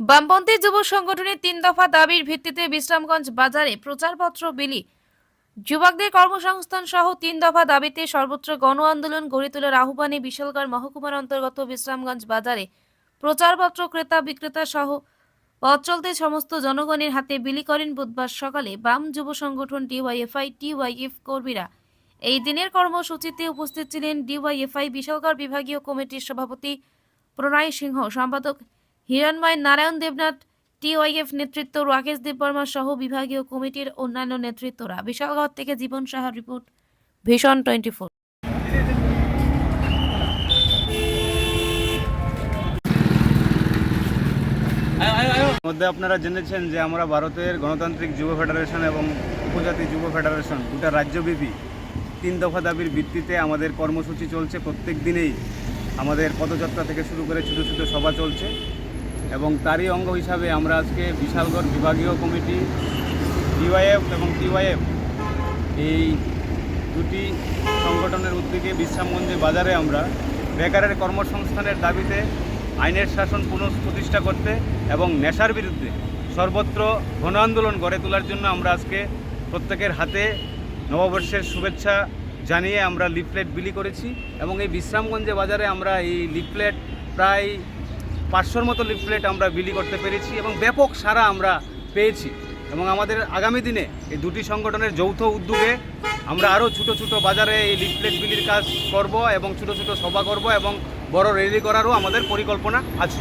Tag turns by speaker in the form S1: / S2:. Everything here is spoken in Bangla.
S1: বামপন্থী যুব সংগঠনের তিন দফা দাবির ভিত্তিতে বিশ্রামগঞ্জ বাজারে প্রচারপত্র বিলি। যুবকদের কর্মসংস্থান সহ তিন দফা দাবিতে সর্বত্র গণ আন্দোলন গড়ে তোলার আহ্বানে বিশালগড় মহকুমার অন্তর্গত বিশ্রামগঞ্জ বাজারে প্রচারপত্র ক্রেতা বিক্রেতা সহ পথ সমস্ত জনগণের হাতে বিলি করেন বুধবার সকালে বাম যুব সংগঠন ডিওয়াইএফআই, টিওয়াইএফ কর্মীরা। এই দিনের কর্মসূচিতে উপস্থিত ছিলেন ডিওয়াইএফআই, বিশালগড় বিভাগীয় কমিটির সভাপতি প্রণয় সিংহ, সম্পাদক হিরণময় নারায়ণ দেবনাথ, টিওয়াইএফ নেতৃত্ব, রাকেশ দেববর্মা সহ বিভাগীয় কমিটির অন্যান্য নেতৃত্বরা। বিশালগড় থেকে জীবন সাহার রিপোর্ট, ভীষণ টোয়েন্টি ফোর
S2: মধ্যে আপনারা জেনেছেন যে আমরা ভারতের গণতান্ত্রিক যুব ফেডারেশন এবং উপজাতি যুব ফেডারেশন, দুটা রাজ্যব্যাপী। তিন দফা দাবির ভিত্তিতে আমাদের কর্মসূচি চলছে। প্রত্যেক দিনেই আমাদের পদযাত্রা থেকে শুরু করে ছোটো ছোটো সভা চলছে। এবং তারই অঙ্গ হিসাবে আমরা আজকে বিশালগড় বিভাগীয় কমিটি, ডিওয়াইএফ এবং টিওয়াইএফ এই দুটি সংগঠনের উদ্যোগে বিশ্রামগঞ্জে বাজারে আমরা বেকারের কর্মসংস্থানের দাবিতে আইনের শাসন পুনঃপ্রতিষ্ঠা করতে এবং নেশার বিরুদ্ধে সর্বত্র গণ আন্দোলন গড়ে তোলার জন্য আমরা আজকে প্রত্যেকের হাতে নববর্ষের শুভেচ্ছা জানিয়ে আমরা লিফলেট বিলি করেছি এবং এই বিশ্রামগঞ্জে বাজারে আমরা এই লিফলেট প্রায় পাঁচশোর মতো লিফলেট আমরা বিলি করতে পেরেছি এবং ব্যাপক সারা আমরা পেয়েছি। এবং আমাদের আগামী দিনে এই দুটি সংগঠনের যৌথ উদ্যোগে আমরা আরও ছোটো ছোটো বাজারে এই লিফলেট বিলির কাজ করব এবং ছোটো ছোটো সভা করব এবং বড় রেলি করারও আমাদের পরিকল্পনা আছে।